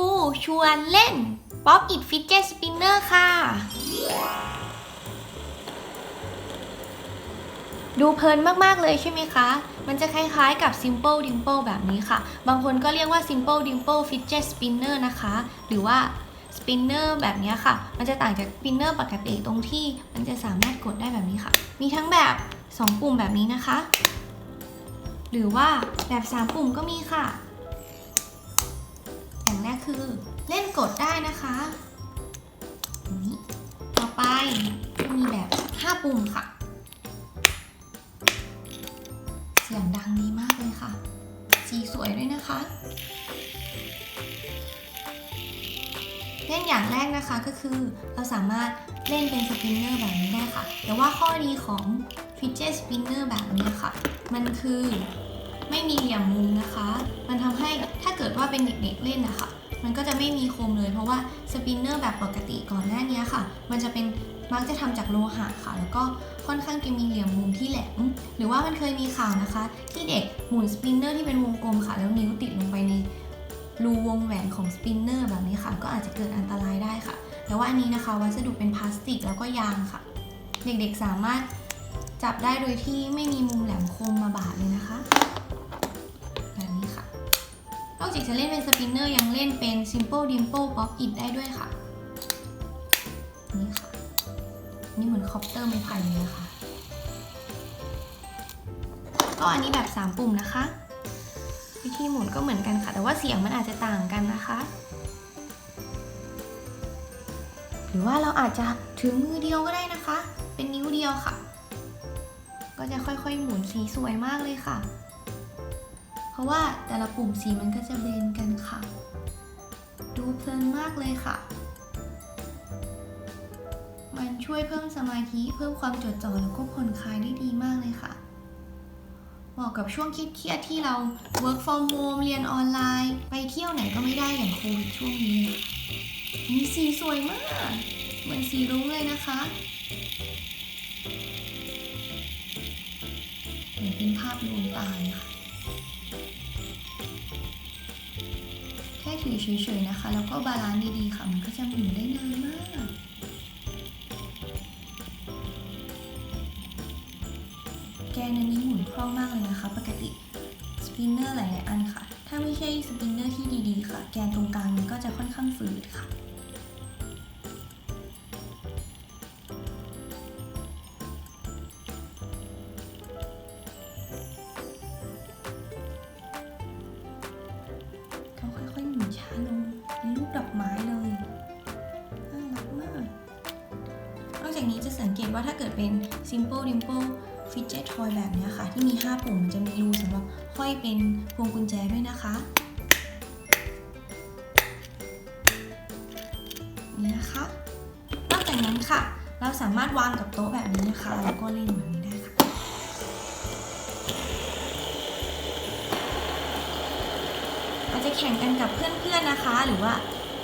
ครูชวนเล่น Pop It Fidget Spinner ค่ะ ดูเพลินมาก ๆ เลยใช่ไหมคะ มันจะคล้าย ๆ กับ Simple Dimple แบบนี้ค่ะ บางคนก็เรียกว่า Simple Dimple Fidget Spinner นะคะ หรือว่า Spinner แบบนี้ค่ะ มันจะต่างจาก Spinner ปกติตรงที่มันจะสามารถกดได้แบบนี้ค่ะ มีทั้งแบบ 2 ปุ่มแบบนี้นะคะ หรือว่าแบบ 3 ปุ่มก็มีค่ะ แรกคือเล่นกดได้นะคะนี้ต่อไปจะมีแบบ 5 ปุ่มค่ะ เสียงดังดีมากเลยค่ะ สีสวยด้วยนะคะ เล่นอย่างแรกนะคะก็คือเราสามารถเล่นเป็นสปินเนอร์แบบนี้ได้ค่ะ แต่ว่าข้อดีของ Fidget Spinner แบบนี้ค่ะ มันคือ ไม่มีเหลี่ยมมุมนะคะ มันทำให้ถ้าเกิดว่าเป็นเด็กๆเล่นนะคะ มันก็จะไม่มีคมเลย เพราะว่าสปินเนอร์แบบปกติก่อนหน้านี้ค่ะ มันจะเป็นมักจะทำจากโลหะค่ะ แล้วก็ค่อนข้างจะมีเหลี่ยมมุมที่แหลม หรือว่ามันเคยมีข่าวนะคะ ที่เด็กหมุนสปินเนอร์ที่เป็นวงกลมค่ะ แล้วนิ้วติดลงไปในรูวงแหวนของสปินเนอร์แบบนี้ค่ะ ก็อาจจะเกิดอันตรายได้ค่ะ แต่ว่าอันนี้นะคะ วัสดุเป็นพลาสติกแล้วก็ยางค่ะ เด็กๆสามารถจับได้โดยที่ไม่มีมุมแหลมคมมาบาดเลยนะคะ จากจะเล่นเป็นสปินเนอร์ยังเล่นเป็น Simple Dimple Pop It ได้ด้วยค่ะ นี่ค่ะ นี่เหมือนคอปเตอร์ไม้ไผ่เลยนะคะก็อันนี้แบบ 3 ปุ่มนะคะ วิธีหมุนก็เหมือนกันค่ะ แต่ว่าเสียงมันอาจจะต่างกันนะคะ หรือว่าเราอาจจะถือมือเดียวก็ได้นะคะ เป็นนิ้วเดียวค่ะ ก็จะค่อยๆหมุนสีสวยมากเลยค่ะ เพราะว่าแต่ละปุ่มสีมันก็จะเบนกันค่ะ ดูเพลินมากเลยค่ะ มันช่วยเพิ่มสมาธิเพิ่มความจดจ่อแล้วก็ผ่อนคลายได้ดีมากเลยค่ะ เหมาะกับช่วงเครียดที่เรา work from home เรียนออนไลน์ ไปเที่ยวไหนก็ไม่ได้อย่างโควิดช่วงนี้มีสีสวยมาก เหมือนสีรุ้งเลยนะคะเหมือนเป็นภาพลวงตาเลยค่ะ แค่เฉยๆนะคะ แล้วก็บาลานซ์ดีๆค่ะ มันก็จะหมุนได้นานมาก แกนอันนี้หมุนคล่องมากเลยนะคะ ปกติสปินเนอร์หลายๆอันค่ะ ถ้าไม่ใช่สปินเนอร์ที่ดีๆค่ะ แกนตรงกลางมันก็จะค่อนข้างฝืดค่ะ ว่าถ้าเกิดเป็น simple dimple fidget toy แบบเนี้ยค่ะ ที่มี 5 ปุ่มมันจะมีรูสำหรับห้อยเป็นพวงกุญแจด้วยนะคะนี่นะคะนอกจากนั้นค่ะ เราสามารถวางกับโต๊ะแบบนี้นะคะ แล้วก็เล่นแบบนี้ได้ค่ะอาจจะแข่งกันกับเพื่อนๆนะคะ หรือว่า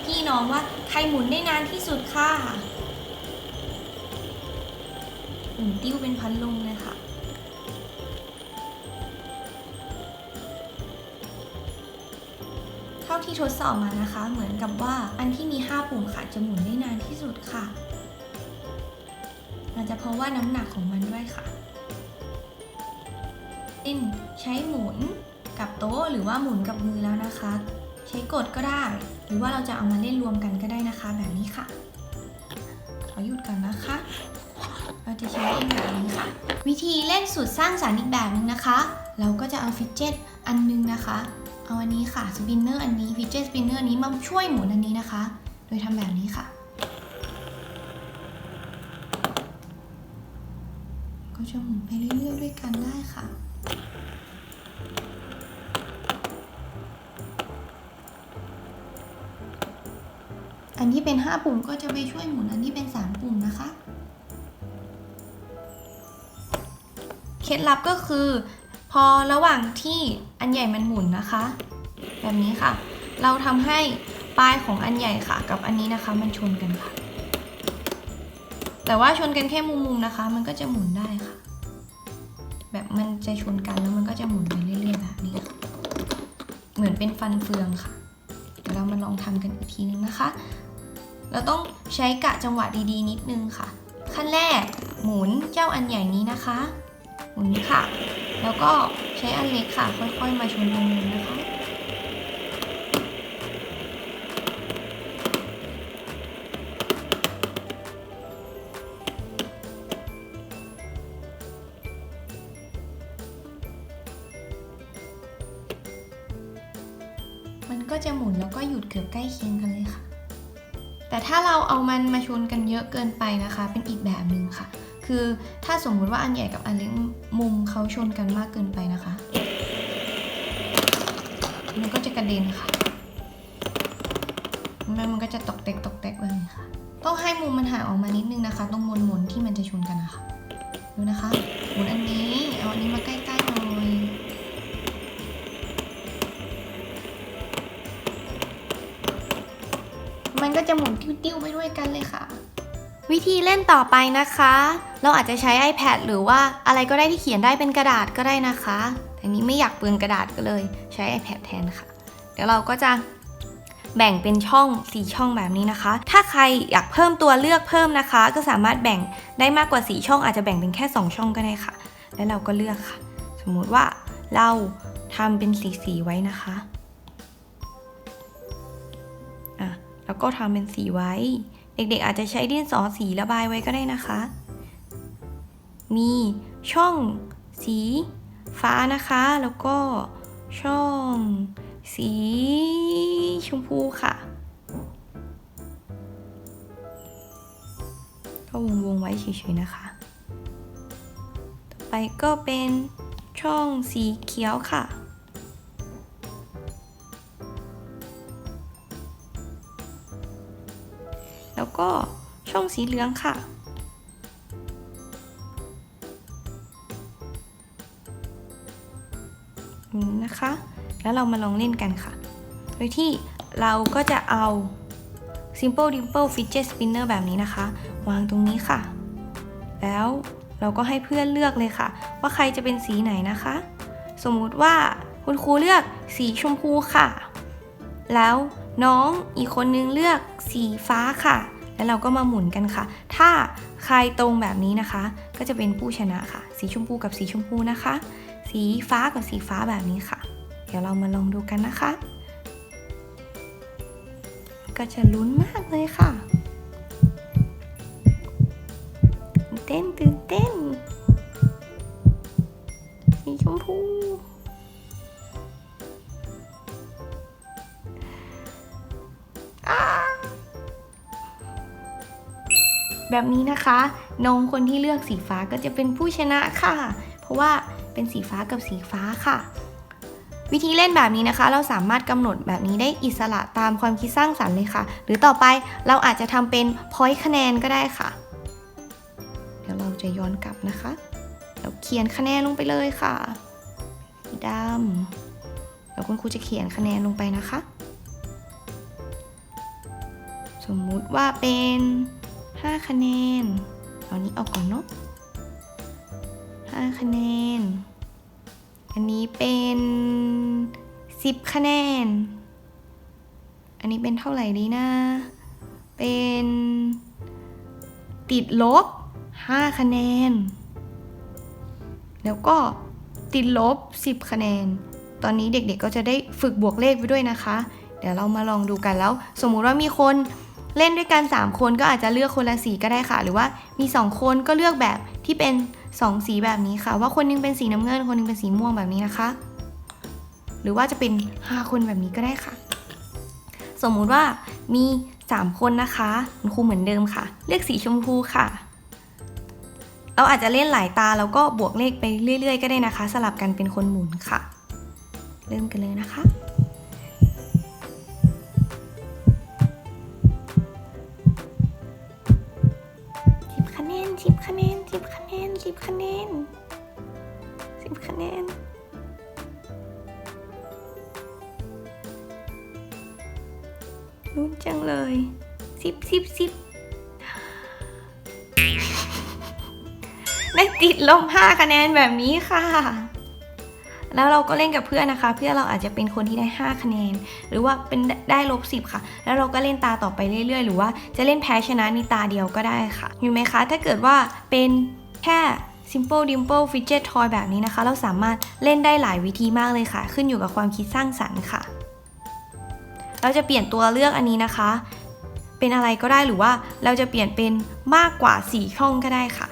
พี่น้องว่าใครหมุนได้นานที่สุดค่ะ มุนติ้วเป็นพันลงเลยค่ะ เท่าที่ทดสอบมานะคะ เหมือนกับว่าอันที่มี 5 ปุ่มค่ะจะหมุนได้นานที่สุดค่ะอาจจะเพราะว่าน้ำหนักของมันด้วยค่ะเล่นใช้หมุนกับโต๊ะหรือว่าหมุนกับมือแล้วนะคะ ใช้กดก็ได้ หรือว่าเราจะเอามาเล่นรวมกันก็ได้นะคะ แบบนี้ค่ะขอหยุดกันนะคะ เราจะใช้เล่นแบบนี้ค่ะ วิธีเล่นสุดสร้างสรรค์อีกแบบนึงนะคะ เราก็จะเอาฟิตเจตอันนึงนะคะ เอาอันนี้ค่ะสปินเนอร์อันนี้ฟิตเจตสปินเนอร์นี้มาช่วยหมุนอันนี้นะคะ โดยทำแบบนี้ค่ะ ก็จะหมุนไปเรื่อยๆด้วยกันได้ค่ะอันที่เป็น 5 ปุ่มก็จะไปช่วยหมุนอันที่เป็น 3 ปุ่มนะคะ ล็ดลับก็คือ พอระหว่างที่อันใหญ่มันหมุนนะคะ แบบนี้ค่ะ เราทำให้ปลายของอันใหญ่ค่ะ กับอันนี้นะคะ มันชนกันค่ะ แต่ว่าชนกันแค่มุมๆนะคะ มันก็จะหมุนได้ค่ะ แบบมันจะชนกันแล้วมันก็จะหมุนไปเรื่อยๆแบบนี้ค่ะเหมือนเป็นฟันเฟืองค่ะเดี๋ยวเรามาลองทำกันอีกทีนึงนะคะ เราต้องใช้กะจังหวะดีๆ นิดนึงค่ะ ขั้นแรกหมุนเจ้าอันใหญ่นี้นะคะ หมุนค่ะ แล้วก็ใช้อันเล็กค่ะ ค่อยๆ มาชนตรงนี้นะคะมันก็จะหมุนแล้วก็หยุดเกือบใกล้เคียงกันเลยค่ะ แต่ถ้าเราเอามันมาชนกันเยอะเกินไปนะคะ เป็นอีกแบบหนึ่งค่ะ คือถ้าสมมุติว่าอันใหญ่กับอันเล็กมุมเขาชนกันมากเกินไปนะคะ มันก็จะกระเด็นค่ะมันมันก็จะตกแตกตกแตกแบบนี้ค่ะ ต้องให้มุมมันห่างออกมานิดนึงนะคะ ตรงมนมนที่มันจะชนกันนะคะ ดูนะคะหมุนอันนี้ เอาอันนี้มาใกล้ๆหน่อยมันก็จะหมุนติ้วๆไปด้วยกันเลยค่ะ วิธีเล่นต่อไปนะคะ เราอาจจะใช้ iPad หรือว่าอะไรก็ได้ที่เขียนได้เป็นกระดาษก็ได้นะคะแต่นี้ไม่อยากเปลืองกระดาษก็เลยใช้ iPad แทนค่ะ เดี๋ยวเราก็จะแบ่งเป็นช่อง 4 ช่องแบบนี้นะคะ ถ้าใครอยากเพิ่มตัวเลือกเพิ่มนะคะ ก็สามารถแบ่งได้มากกว่า 4 ช่องอาจจะแบ่งเป็นแค่ 2 ช่องก็ได้ค่ะ แล้วเราก็เลือกค่ะ สมมุติว่าเราทำเป็นสีสีไว้นะคะอะแล้วก็ทำเป็นสีไว้ เด็กๆอาจจะใช้ดินสอสีระบายไว้ก็ได้นะคะ มีช่องสีฟ้านะคะ แล้วก็ช่องสีชมพูค่ะก็วงวงไว้เฉยๆนะคะ ต่อไปก็เป็นช่องสีเขียวค่ะ ก็ช่องสีเหลืองค่ะ นี้นะคะ แล้วเรามาลองเล่นกันค่ะ โดยที่เราก็จะเอา Simple Dimple Fidget Spinner แบบนี้นะคะ วางตรงนี้ค่ะ แล้วเราก็ให้เพื่อนเลือกเลยค่ะ ว่าใครจะเป็นสีไหนนะคะ สมมุติว่าคุณครูเลือกสีชมพูค่ะ แล้วน้องอีกคนนึงเลือกสีฟ้าค่ะ แล้วเราก็มาหมุนกันค่ะ ถ้าใครตรงแบบนี้นะคะ ก็จะเป็นผู้ชนะค่ะ สีชมพูกับสีชมพูนะคะ สีฟ้ากับสีฟ้าแบบนี้ค่ะ เดี๋ยวเรามาลองดูกันนะคะ ก็จะลุ้นมากเลยค่ะตื่นเต้นตื่นเต้นสีชมพู แบบนี้นะคะ น้องคนที่เลือกสีฟ้าก็จะเป็นผู้ชนะค่ะ เพราะว่าเป็นสีฟ้ากับสีฟ้าค่ะ วิธีเล่นแบบนี้นะคะ เราสามารถกำหนดแบบนี้ได้อิสระตามความคิดสร้างสรรค์เลยค่ะ หรือต่อไปเราอาจจะทำเป็นพอยต์คะแนนก็ได้ค่ะ เดี๋ยวเราจะย้อนกลับนะคะ เราเขียนคะแนนลงไปเลยค่ะสีดำแล้วคุณครูจะเขียนคะแนนลงไปนะคะ สมมุติว่าเป็น 5 คะแนน เอานี้ออกก่อนเนาะ5คะแนน อันนี้เป็น 10 คะแนน อันนี้เป็นเท่าไหร่ดีนะ เป็น ติดลบ 5 คะแนน แล้วก็ติดลบ 10 คะแนน ตอนนี้เด็กๆก็จะได้ฝึกบวกเลขไปด้วยนะคะ เดี๋ยวเรามาลองดูกันแล้ว สมมุติว่ามีคน เล่นด้วยกัน 3 คนก็อาจจะเลือกคนละสีก็ได้ค่ะ หรือว่ามี 2 คนก็เลือกแบบที่เป็น 2 สีแบบนี้ค่ะ ว่าคนหนึงเป็นสีน้ำเงิน คนหนึงเป็นสีม่วงแบบนี้นะคะ หรือว่าจะเป็น 5 คนแบบนี้ก็ได้ค่ะ สมมุติว่ามี 3 คนนะคะคุณครูเหมือนเดิมค่ะ เลือกสีชมพูค่ะ เราอาจจะเล่นหลายตาแล้วก็บวกเลขไปเรื่อย ๆ ก็ได้นะคะ สลับกันเป็นคนหมุนค่ะ เริ่มกันเลยนะคะ นนสิบคะแนนสิบคะแนนลุ้นจังเลยสิบสิบสิบได้ติดลบห้าคะแนนแบบนี้ค่ะ แล้วเราก็เล่นกับเพื่อนนะคะ เพื่อนเราอาจจะเป็นคนที่ได้ 5 คะแนน หรือว่าเป็นได้ลบ10 ค่ะ แล้วเราก็เล่นตาต่อไปเรื่อยๆ หรือว่าจะเล่นแพ้ชนะในตาเดียวก็ได้ค่ะเห็นไหมคะ ถ้าเกิดว่าเป็น แค่ Simple Dimple Fidget Toy แบบนี้นะคะ เราสามารถเล่นได้หลายวิธีมากเลยค่ะ ขึ้นอยู่กับความคิดสร้างสรรค์ค่ะ เราจะเปลี่ยนตัวเลือกอันนี้นะคะ เป็นอะไรก็ได้หรือว่าเราจะเปลี่ยนเป็นมากกว่า 4 ช่องก็ได้ค่ะ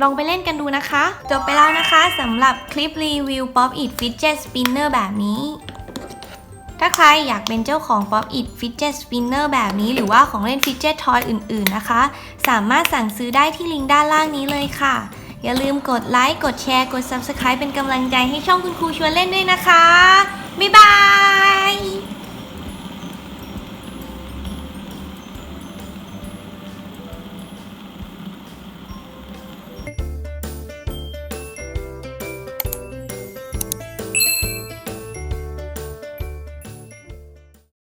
ลองไปเล่นกันดูนะคะ จบไปแล้วนะคะสำหรับคลิปรีวิว Pop It Fidget Spinner แบบนี้ ถ้าใครอยากเป็นเจ้าของ Pop It Fidget Spinner แบบนี้ หรือว่าของเล่น Fidget Toy อื่นๆนะคะ สามารถสั่งซื้อได้ที่ลิงก์ด้านล่างนี้เลยค่ะ อย่าลืมกดไลค์ กดแชร์ กด Subscribe เป็นกำลังใจให้ช่องคุณครูชวนเล่นด้วยนะคะ บ๊ายบาย